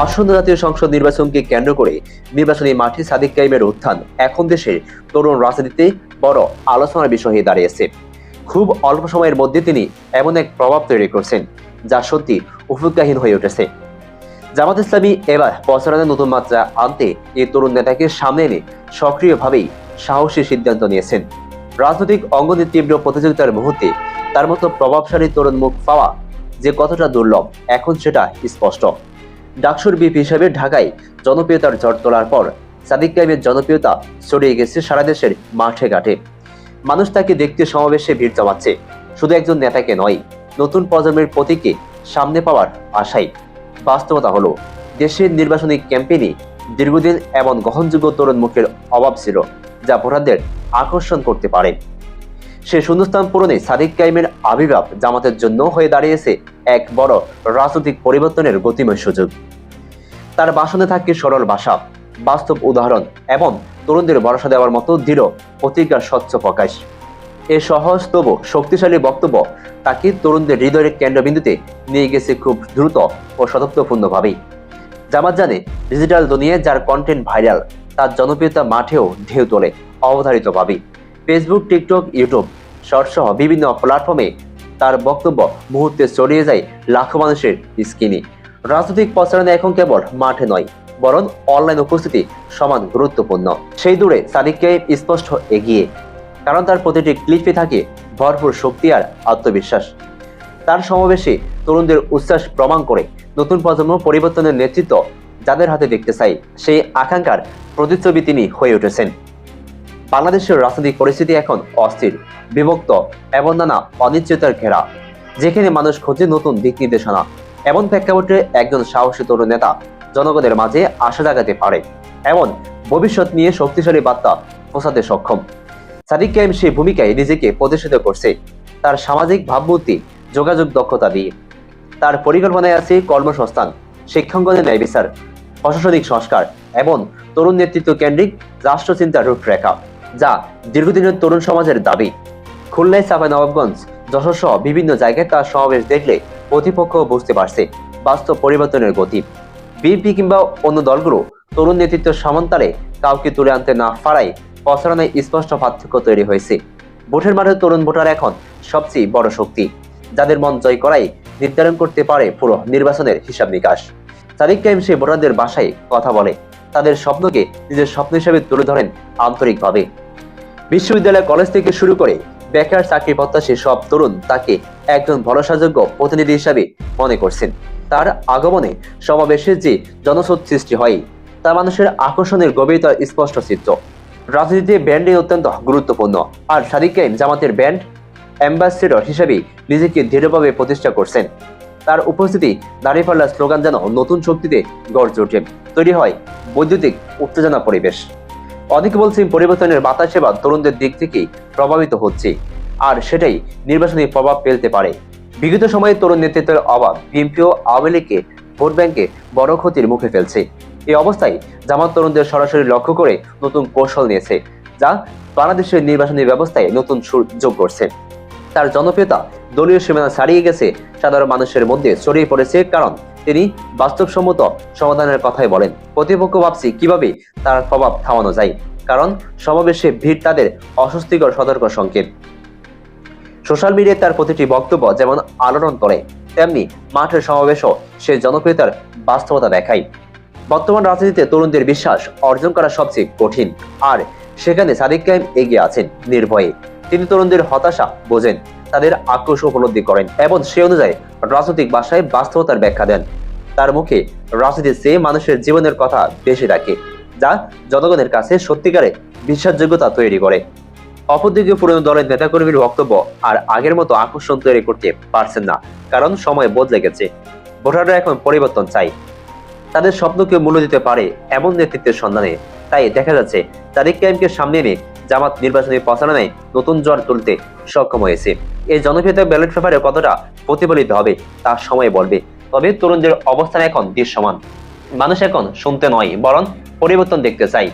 আসন্ন জাতীয় সংসদ নির্বাচনকে কেন্দ্র করে নির্বাচনী মাঠে সাদিক কাইমের উত্থান। এখন দেশের তরুণ রাজনীতিতে বড় আলোচনার বিষয় হয়ে দাঁড়িয়েছে। খুব অল্প সময়ের মধ্যে তিনি এমন এক প্রভাব তৈরি করছেন, যা সত্যি উপেক্ষাহীন হয়ে উঠেছে। জামাত ইসলামী এবার প্রচারণার নতুন মাত্রা আনতে এই তরুণ নেতাকে সামনে এনে সক্রিয়ভাবেই সাহসী সিদ্ধান্ত নিয়েছেন। রাজনৈতিক অঙ্গনের তীব্র প্রতিযোগিতার মুহূর্তে তার মতো প্রভাবশালী তরুণ মুখ পাওয়া যে কতটা দুর্লভ, এখন সেটা স্পষ্ট। ডাকসুর বিপ হিসেবে ঢাকায় জনপ্রিয়তার ঝড় তোলার পর সাদিক কাইমের জনপ্রিয়তা ছড়িয়ে গেছে সারা দেশের মাঠে ঘাটে। মানুষ তাকে দেখতে সমাবেশে ভিড় জমাচ্ছে। শুধু একজন নেতাকে নয়, নতুন প্রজন্মের প্রতীকে সামনে পাওয়ার আশাই। বাস্তবতা হলো, দেশের নির্বাচনী ক্যাম্পেইনে দীর্ঘদিন এমন গ্রহণযোগ্য তরুণ মুখের অভাব ছিল, যা ভোটারদের আকর্ষণ করতে পারে। সে শূন্যস্থান পূরণে সাদিক কাইমের আবির্ভাব জামাতের জন্য হয়ে দাঁড়িয়েছে এক বড় রাজনৈতিক পরিবর্তনের গতিময় সুযোগ। তার বাসনে থাকে সরল ভাষা বাস্তব উদাহরণ এবং তরুণদের ভরসা দেওয়ার মতো দৃঢ় প্রতিজ্ঞার স্বচ্ছ প্রকাশ। এ সহজ তবু শক্তিশালী বক্তব্য তাকে তরুণদের হৃদয়ের কেন্দ্রবিন্দুতে নিয়ে গেছে খুব দ্রুত ও সতর্কপূর্ণভাবেই জামাত জানে, ডিজিটাল দুনিয়ায় যার কন্টেন্ট ভাইরাল তার জনপ্রিয়তা মাঠেও ঢেউ তোলে, অবধারিতভাবেই। ফেসবুক টিকটক ইউটিউব সহ বিভিন্ন প্ল্যাটফর্মে তার বক্তব্য মুহূর্তে ছড়িয়ে যায় লাখো মানুষের স্ক্রিনে। রাজনৈতিক প্রচারণা এখন কেবল মাঠে নয়, বরং অনলাইন উপস্থিতি সমান গুরুত্বপূর্ণ। সেই দূরে সাদিককে স্পষ্ট এগিয়ে, কারণ তার প্রতিটি ক্লিপে থাকে ভরপুর শক্তি আর আত্মবিশ্বাস। তার সমাবেশে তরুণদের উচ্ছ্বাস প্রমাণ করে নতুন প্রজন্ম পরিবর্তনের নেতৃত্ব যাদের হাতে দেখতে চাই সেই আকাঙ্ক্ষার প্রতিচ্ছবি তিনি হয়ে উঠেছেন। বাংলাদেশের রাজনৈতিক পরিস্থিতি এখন অস্থির, বিভক্ত এবং নানা অনিশ্চয়তার ঘেরা। যেখানে মানুষ খোঁজে নতুন দিক নির্দেশনা এমন প্রেক্ষাপটে একজন সাহসী তরুণ নেতা জনগণের মাঝে আশা জাগাতে পারে এমন ভবিষ্যৎ নিয়ে শক্তিশালী বার্তা পৌঁছাতে সক্ষম। সাদিক কাইম সেই ভূমিকায় নিজেকে প্রতিষ্ঠিত করছে তার সামাজিক ভাবমূর্তি, যোগাযোগ দক্ষতা দিয়ে। তার পরিকল্পনায় আছে কর্মসংস্থান, শিক্ষাঙ্গনের ন্যায় বিচার প্রশাসনিক সংস্কার এবং তরুণ নেতৃত্ব কেন্দ্রিক রাষ্ট্রচিন্তার রূপরেখা। যা দীর্ঘদিনের তরুণ সমাজের দাবি। খুলনায় চাপা নবাবগঞ্জ, যশোর সহ বিভিন্ন জায়গায় তার সমাবেশ দেখলে প্রতিপক্ষ বুঝতে পারছে বাস্তব পরিবর্তনের গতি। বিএনপি কিংবা অন্য দলগুলো তরুণ নেতৃত্ব সমান্তরে কাউকে তুলে আনতে না পারায় প্রচারণায় স্পষ্ট পার্থক্য তৈরি হয়েছে। ভোটের মাঠে তরুণ ভোটার এখন সবচেয়ে বড় শক্তি, যাদের মন জয় করাই নির্ধারণ করতে পারে পুরো নির্বাচনের হিসাব নিকাশ। সাদিক কাইম সেই ভোটারদের বাসায় কথা বলে, তাদের স্বপ্নকে নিজের স্বপ্ন হিসেবে তুলে ধরেন আন্তরিকভাবে। বিশ্ববিদ্যালয় কলেজ থেকে শুরু করে বেকার চাকরি প্রত্যাশী সব তরুণ তাকে একজন ভরসাযোগ্য প্রতিনিধি হিসাবে মনে করছেন। তার আগমনে সমাবেশের যে জনস্রোত সৃষ্টি হয়, তা মানুষের আকর্ষণের গভীরতা স্পষ্ট চিত্র। রাজনীতিতে ব্যান্ডিং অত্যন্ত গুরুত্বপূর্ণ আর সাদিক কাইম জামাতের ব্যান্ড অ্যাম্বাসেডর হিসেবে নিজেকে দৃঢ়ভাবে প্রতিষ্ঠা করছেন। তার উপস্থিতি দাঁড়িপাল্লার স্লোগান যেন নতুন শক্তিতে গড়ে ওঠে। তৈরি হয় বৈদ্যুতিক উত্তেজনা পরিবেশ। অনেকে বলছেন পরিবর্তনের বাতাস সেবা তরুণদের দিক থেকেই প্রভাবিত হচ্ছে। আর সেটাই নির্বাচনী প্রভাব ফেলতে পারে। বিগত সময়ে তরুণ নেতৃত্বের অভাব বিএনপি ও আওয়ামী লীগকে ভোট ব্যাংকে বড় ক্ষতির মুখে ফেলছে। এই অবস্থায় জামাত তরুণদের সরাসরি লক্ষ্য করে নতুন কৌশল নিয়েছে, যা বাংলাদেশের নির্বাচনী ব্যবস্থায় নতুন সুর যোগ করছে তার জনপ্রিয়তা দলীয় সীমানা ছাড়িয়ে গেছে, সাধারণ মানুষের মধ্যে ছড়িয়ে পড়েছে কারণ তিনি বাস্তবসম্মত সমাধানের কথাই বলেন। প্রতিপক্ষ ভাবছি কীভাবে তার প্রভাব থামানো যায়, কারণ সমাবেশে ভিড় তাদের অস্বস্তিকর সতর্ক সংকেত। সোশ্যাল মিডিয়ায় তার প্রতিটি বক্তব্য যেমন আলোড়ন করে তেমনি মাঠের সমাবেশও সে জনপ্রিয়তার বাস্তবতা দেখায়। বর্তমান রাজনীতিতে তরুণদের বিশ্বাস অর্জন করা সবচেয়ে কঠিন, আর সেখানে সাদিক কাইম এগিয়ে আছেন নির্ভয়ে। তিনি তরুণদের হতাশা বোঝেন, তাদের আক্রোশ উপলব্ধি করেন এবং সে অনুযায়ী রাজনৈতিক ভাষায় বাস্তবতার ব্যাখ্যা দেন। তার মুখে রাজনীতির চেয়ে মানুষের জীবনের কথা বেশি রাখে, যা জনগণের কাছে সত্যিকারে বিশ্বাসযোগ্যতা তৈরি করে। অপরদিকে পুরনো দলের নেতাকর্মীর বক্তব্য আর আগের মতো আকর্ষণ তৈরি করতে পারছেন না, কারণ সময় বদলে গেছে। ভোটাররা এখন পরিবর্তন চাই তাদের স্বপ্নকে মূল্য দিতে পারে এমন নেতৃত্বের সন্ধানে, তাই দেখা যাচ্ছে তারিক কায়েমকে সামনে এনে জামাত নির্বাচনী প্রচারণায় নতুন জ্বর তুলতে সক্ষম হয়েছে। এই জনপ্রিয়তা ব্যালট পেপারে কতটা প্রতিফলিত হবে, তা সময় বলবে। তবে তরুণদের অবস্থান এখন দৃশ্যমান। মানুষ এখন শুনতে নয়, বরং পরিবর্তন দেখতে চাই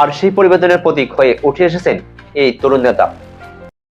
আর সেই পরিবর্তনের প্রতীক হয়ে উঠে এসেছেন এই তরুণ নেতা।